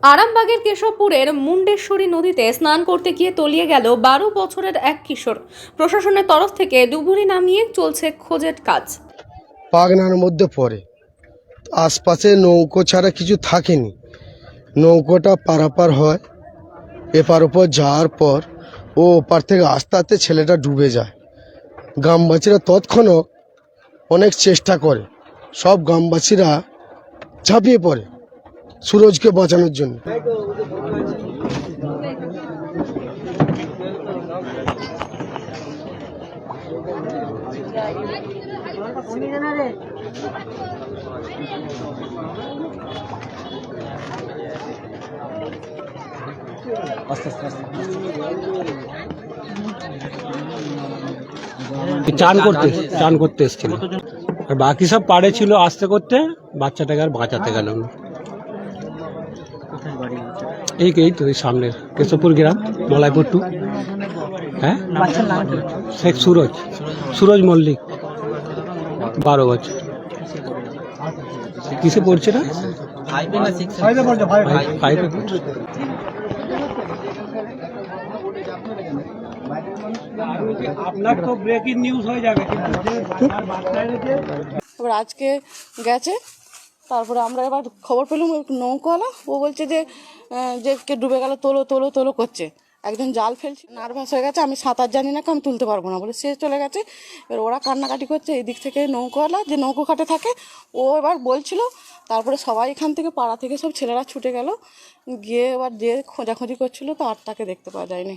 আরামবাগের কেশবপুরের মুন্ডেশ্বরী নদীতে স্নান করতে গিয়ে তলিয়ে গেল বারো বছরের এক কিশোর। প্রশাসনের তরফ থেকে ডুবুরি নামিয়ে চলছে খোঁজের কাজ। পাগনার মধ্যে পড়ে। আশপাশে নৌকো ছাড়া কিছু থাকেনি। নৌকোটা পারাপার হয়। এপার ওপর যাওয়ার পর ও ওপার থেকে আস্তে আস্তে ছেলেটা ডুবে যায়। গ্রামবাসীরা তৎক্ষণাৎ অনেক চেষ্টা করে। সব গ্রামবাসীরা ঝাঁপিয়ে পড়ে। সুরজকে বাঁচানোর জন্য। চান করতে চান করতে এসেছিল আর বাকি সব পাড়ে ছিল আসতে করতে, বাচ্চাটাকে আর বাঁচাতে গেল না। এই এই তো এই সামনের কেশবপুর গ্রাম মলাইপুর টু। হ্যাঁ? শেখ সুরজ সুরজ মল্লিক বারো বছর। কিসে পড়ছে না ফাইভে পড়ছে। আপনার তো ব্রেকিং নিউজ হয়ে যাবে। এবার আজকে গেছে তারপরে আমরা এবার খবর পেলাম ওই নৌকাওয়ালা। ও বলছে যে যে কে ডুবে গেল, তোলো তোলো তোলো করছে। একজন জাল ফেলছে নার্ভাস হয়ে গেছে, আমি সাঁতার জানি না আমি তুলতে পারব না বলে সে চলে গেছে। এবার ওরা কান্নাকাটি করছে এই দিক থেকে নৌকাওয়ালা, যে নৌকো খাটে থাকে, ও এবার বলছিল, তারপরে সবাই এখান থেকে পাড়া থেকে সব ছেলেরা ছুটে গেল। গিয়ে এবার যে খোঁজাখুঁজি করছিল তো আর তাকে দেখতে পাওয়া যায়নি।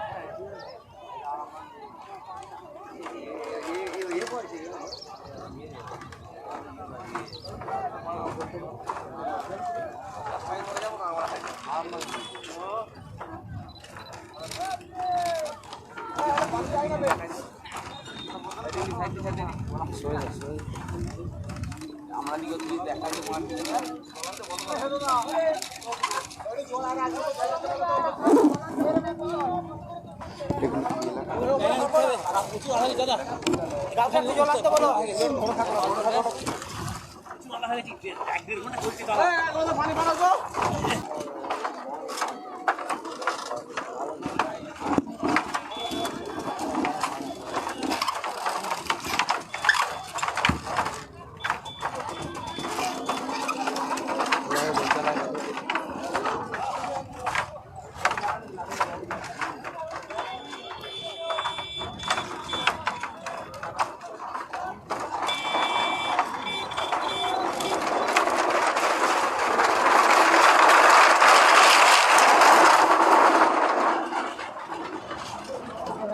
আমরা নিয়ে তুই দেখা দাদা